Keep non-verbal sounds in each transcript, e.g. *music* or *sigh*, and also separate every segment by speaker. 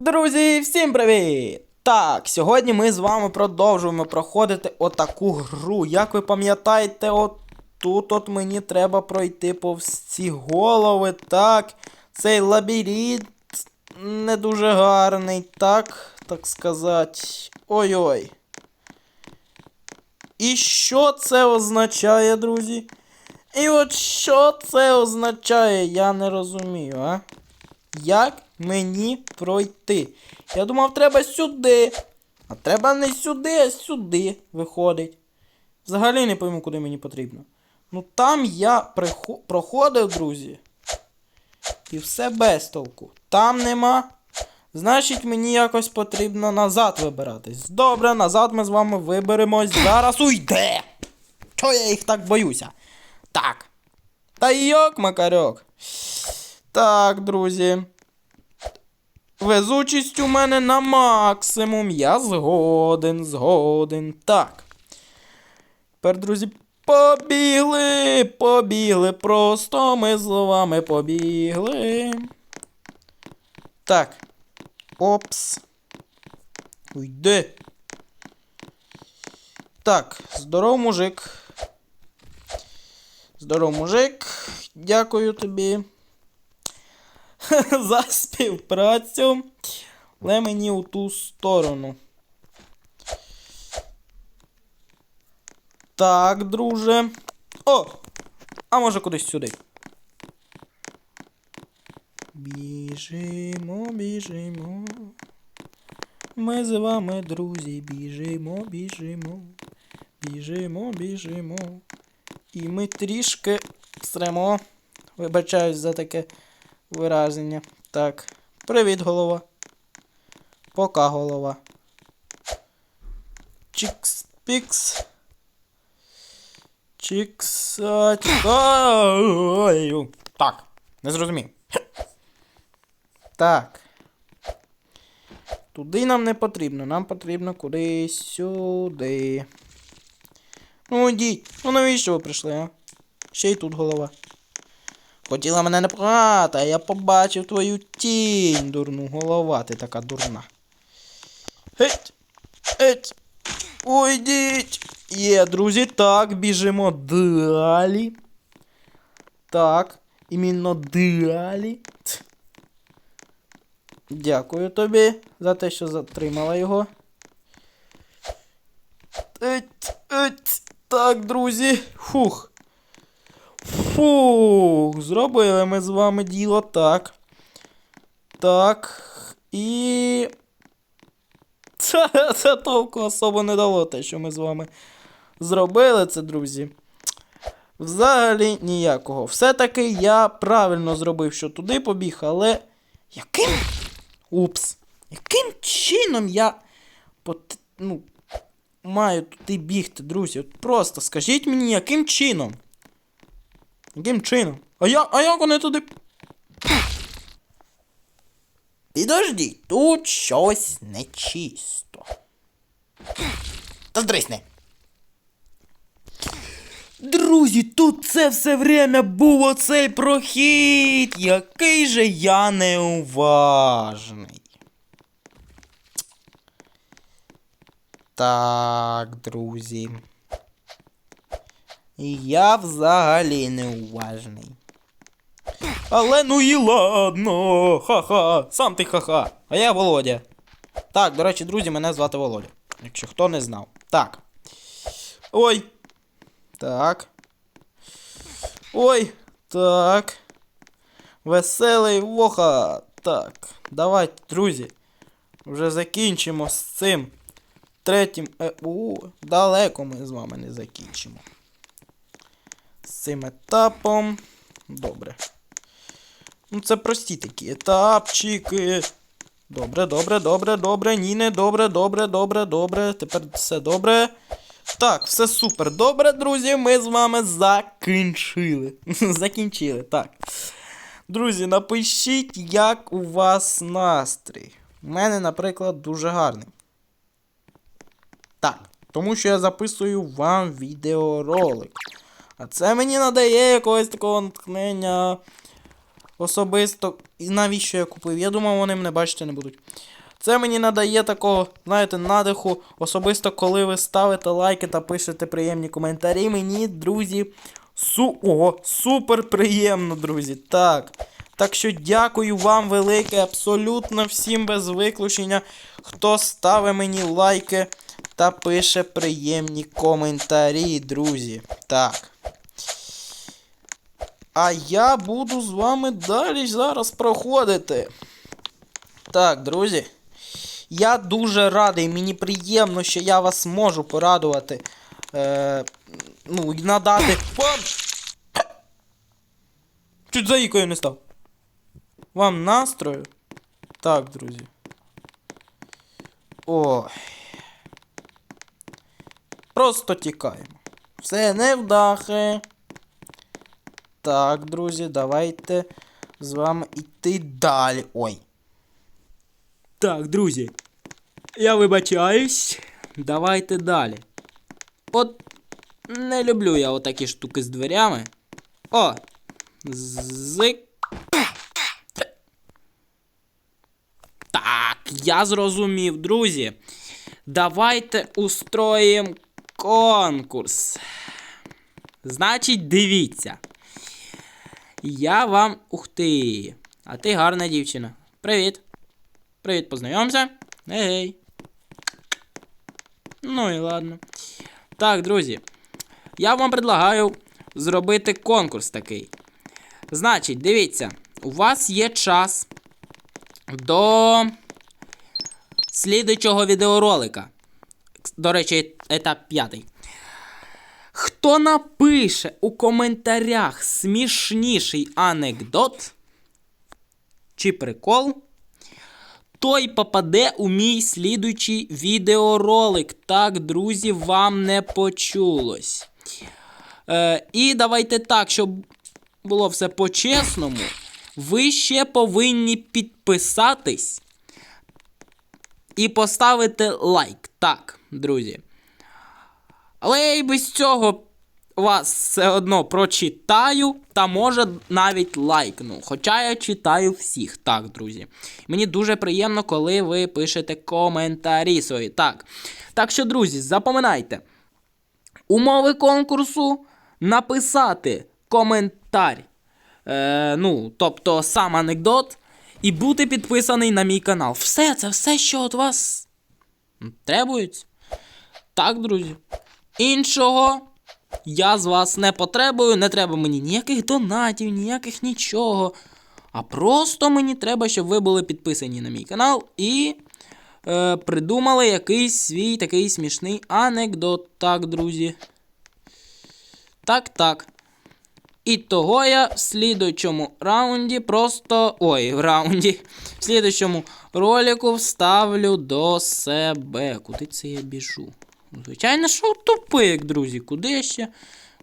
Speaker 1: Друзі, всім привіт! Так, сьогодні ми з вами продовжуємо проходити отаку гру. Як ви пам'ятаєте, от тут от мені треба пройти повз ці голови. Так, цей лабіринт не дуже гарний, так, так сказати. Ой-ой. І що це означає, друзі? І от що це означає, я не розумію, а? Як мені пройти? Я думав, треба сюди. А треба не сюди, а сюди виходить. Взагалі не пойму, куди мені потрібно. Ну там я проходив, друзі. І все без толку. Там нема. Значить, мені якось потрібно назад вибиратись. Добре, назад ми з вами виберемось. Зараз уйде. Чого я їх так боюся? Так. Та йок, макарьок. Так, друзі. Везучість у мене на максимум. Я згоден, згоден. Так. Тепер, друзі, побігли, побігли. Просто ми з вами побігли. Так. Опс. Уйди. Так, здоров, мужик. Здоров, мужик. Дякую тобі. *laughs* за співпрацю. Але мені у ту сторону. Так, друже. О! А може кудись сюди. Біжимо, біжимо. Ми з вами, друзі, біжимо, біжимо. Біжимо, біжимо. І ми трішки сремо. Вибачаюсь за таке вираження. Так. Привіт, голова. Пока, голова. Чікс пікс. Чікс. Так, не зрозумів. Так. Туди нам не потрібно. Нам потрібно кудись сюди. Ну йдіть. Ну навіщо ви прийшли, а? Ще й тут голова. Хотіла мене не пхати, а я побачив твою тінь, дурну голова, ти така дурна. Геть! Геть! Уйдіть! Є, друзі, так, біжимо далі. Так, іменно далі. Дякую тобі за те, що затримала його. Еть, еть. Так, друзі. Фух. Фух, зробили ми з вами діло так. Так. І. *laughs* Це, це толку особо не дало те, що ми з вами зробили це, друзі. Взагалі ніякого. Все-таки я правильно зробив, що туди побіг, але. Яким. Упс. Яким чином я. Пот... Ну, маю туди бігти, друзі? От просто скажіть мені, яким чином? Яким чином? А я, а як вони туди. Підожди, тут щось нечисто. Та здрисни. Друзі, тут це все время був оцей прохід. Який же я неуважний. Так, друзі. Я взагалі неуважний. Але ну і ладно. Ха-ха. Сам ти ха-ха. А я Володя. Так, до речі, друзі, мене звати Володя. Якщо хто не знав. Так. Ой. Так. Ой. Так. Веселий воха. Так. Давайте, друзі. Вже закінчимо з цим. Третім. Е, у, далеко ми з вами не закінчимо цим етапом. Добре. Ну, це прості такі етапчики. Добре, добре, добре, добре. Ні, не добре, добре, добре, добре. Тепер все добре. Так, все супер. Добре, друзі, ми з вами закінчили. *laughs* Закінчили, так. Друзі, напишіть, як у вас настрій. У мене, наприклад, дуже гарний. Так, тому що я записую вам відеоролик. А це мені надає якогось такого натхнення. особисто. І навіщо я купив? Я думав, вони мене бачити не будуть. Це мені надає такого, знаєте, надиху, особисто коли ви ставите лайки та пишете приємні коментарі. Мені, друзі, су... Ого, супер приємно, друзі. Так. Так що дякую вам велике, абсолютно всім без виключення, хто ставить мені лайки та пише приємні коментарі, друзі. Так. А я буду з вами далі зараз проходити. Так, друзі. Я дуже радий, мені приємно, що я вас можу порадувати. Е, ну, надати. Вам... Чуть заїкою не став. Вам настрою? Так, друзі. Ой. Просто тікаємо. Все, невдахи. Так, друзі, давайте з вами йти далі. Ой. Так, друзі. Я вибачаюсь. Давайте далі. От не люблю я отакі штуки з дверями. О! Зик. Так, я зрозумів, друзі. Давайте устроїмо конкурс. Значить, дивіться. Я вам. Ух ти. А ти гарна дівчина. Привіт. Привіт, познайомся. Ей. Ну і ладно. Так, друзі. Я вам предлагаю зробити конкурс такий. Значить, дивіться, у вас є час до слідуючого відеоролика. До речі, етап п'ятий. Хто напише у коментарях смішніший анекдот чи прикол, той попаде у мій слідуючий відеоролик. Так, друзі, вам не почулось. Е, і давайте так, щоб було все по-чесному. Ви ще повинні підписатись і поставити лайк. Так, друзі. Але я і без цього вас все одно прочитаю та може навіть лайкну. Хоча я читаю всіх. Так, друзі. Мені дуже приємно, коли ви пишете коментарі свої. Так. Так що, друзі, запам'ятайте. Умови конкурсу написати коментар. Е, ну, тобто сам анекдот. І бути підписаний на мій канал. Все, це все, що від вас требується. Так, друзі. Іншого я з вас не потребую, не треба мені ніяких донатів, ніяких нічого. А просто мені треба, щоб ви були підписані на мій канал і е, придумали якийсь свій такий смішний анекдот. Так, друзі. Так, так. І того я в слідуючому раунді просто. Ой, в раунді. В слідуючому ролику вставлю до себе. Куди це я біжу? Звичайно, що тупик, друзі. Куди ще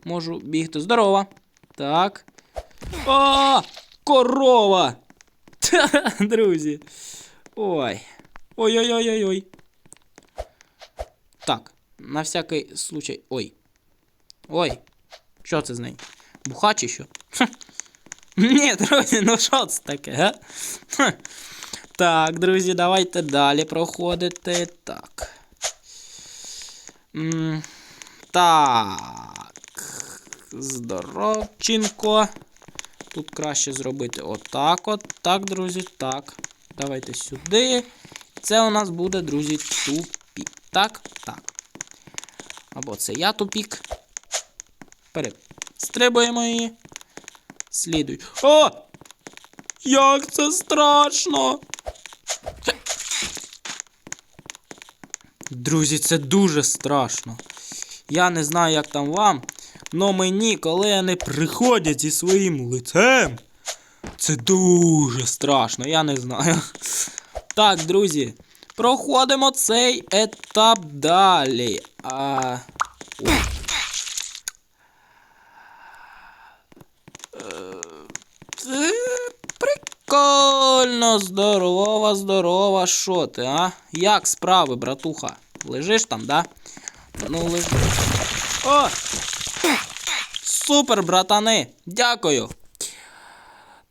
Speaker 1: можу бігти? Здорово. Так. О! Корова! Друзі. Ой. Ой-ой-ой-ой-ой. Так, на всякий случай. Ой. Ой. Що це з нею? Буха чи що? Ні, друзі, ну що це таке, га? Так, друзі, давайте далі проходити. Так. Так. Здоровченко. Тут краще зробити отак от. Так, друзі, так. Давайте сюди. Це у нас буде, друзі, тупік. Так, так. Або це я тупік. Перестрибуємо її. Слідуй. О! Як це страшно! Друзі, це дуже страшно. Я не знаю, як там вам, но мені, коли вони приходять зі своїм лицем, це дуже страшно, я не знаю. Так, друзі, проходимо цей етап далі. А... Це прикольно, здорова, здорова, що ти, а? Як справи, братуха? Лежиш там, да? Ну, лежи. О! Супер, братани! Дякую!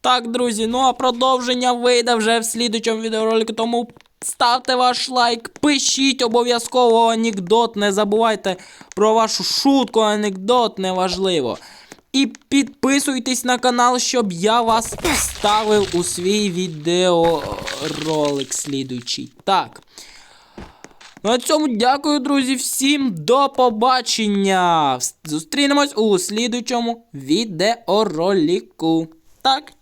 Speaker 1: Так, друзі, ну а продовження вийде вже в слідучому відеоролику, тому ставте ваш лайк, пишіть обов'язково анекдот, не забувайте про вашу шутку, анекдот неважливо. І підписуйтесь на канал, щоб я вас вставив у свій відеоролик слідуючий. Так. На цьому дякую, друзі, всім до побачення. Зустрінемось у слідуючому відеороліку. Так,